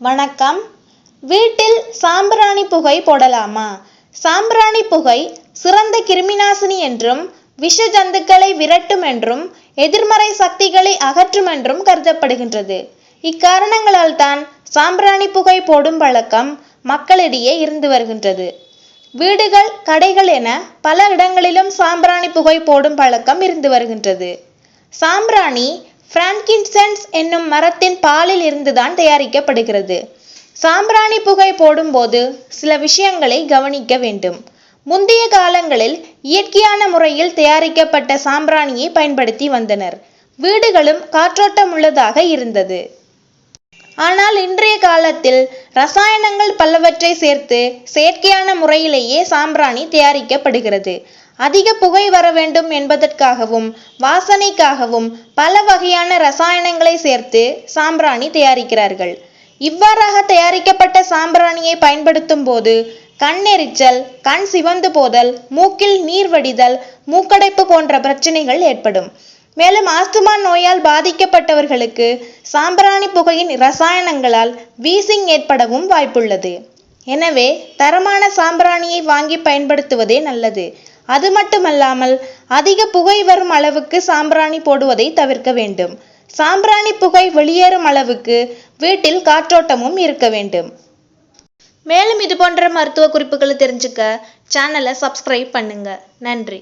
வணக்கம். வீட்டில் சாம்பிராணி புகை போடலாமா? சாம்பிராணி புகை சிறந்த கிருமிநாசினி என்றும் விஷ ஜந்துக்களை விரட்டும் என்றும் எதிர்மறை சக்திகளை அகற்றும் என்றும் கருதப்படுகின்றது. இக்காரணங்களால் தான் சாம்பிராணி புகை போடும் பழக்கம் மக்களிடையே இருந்து வருகின்றது. வீடுகள் கடைகள் என பல இடங்களிலும் சாம்பிராணி புகை போடும் பழக்கம் இருந்து வருகின்றது. சாம்பிராணி பிரான்கின்சென்ஸ் என்னும் மரத்தின் பாலில் இருந்துதான் தயாரிக்கப்படுகிறது. சாம்பிராணி புகை போடும்போது சில விஷயங்களை கவனிக்க வேண்டும். முந்தைய காலங்களில் இயற்கையான முறையில் தயாரிக்கப்பட்ட சாம்பிராணியை பயன்படுத்தி வந்தனர். வீடுகளும் காற்றோட்டம் உள்ளதாக இருந்தது. ஆனால் இன்றைய காலத்தில் ரசாயனங்கள் பலவற்றை சேர்த்து செயற்கையான முறையிலேயே சாம்பிராணி தயாரிக்கப்படுகிறது. அதிக புகை வர வேண்டும் என்பதற்காகவும் வாசனைக்காகவும் பல வகையான ரசாயனங்களை சேர்த்து சாம்பிராணி தயாரிக்கிறார்கள். இவ்வாறாக தயாரிக்கப்பட்ட சாம்பிராணியை பயன்படுத்தும் போது கண் எரிச்சல் கண் சிவந்து போதல் மூக்கில் நீர் வடிதல் மூக்கடைப்பு போன்ற பிரச்சனைகள் ஏற்படும். மேலும் ஆஸ்துமா நோயால் பாதிக்கப்பட்டவர்களுக்கு சாம்பிராணி புகையின் ரசாயனங்களால் வீசிங் ஏற்படவும் வாய்ப்புள்ளது. எனவே தரமான சாம்பிராணியை வாங்கி பயன்படுத்துவதே நல்லது. அது மட்டுமல்லாமல் அதிக புகை வரும் அளவுக்கு சாம்பிராணி போடுவதை தவிர்க்க வேண்டும். சாம்பிராணி புகை வெளியேறும் அளவுக்கு வீட்டில் காற்றோட்டமும் இருக்க வேண்டும். மேலும் இது போன்ற மருத்துவ குறிப்புகளை தெரிஞ்சுக்க சேனலை சப்ஸ்கிரைப் பண்ணுங்க. நன்றி.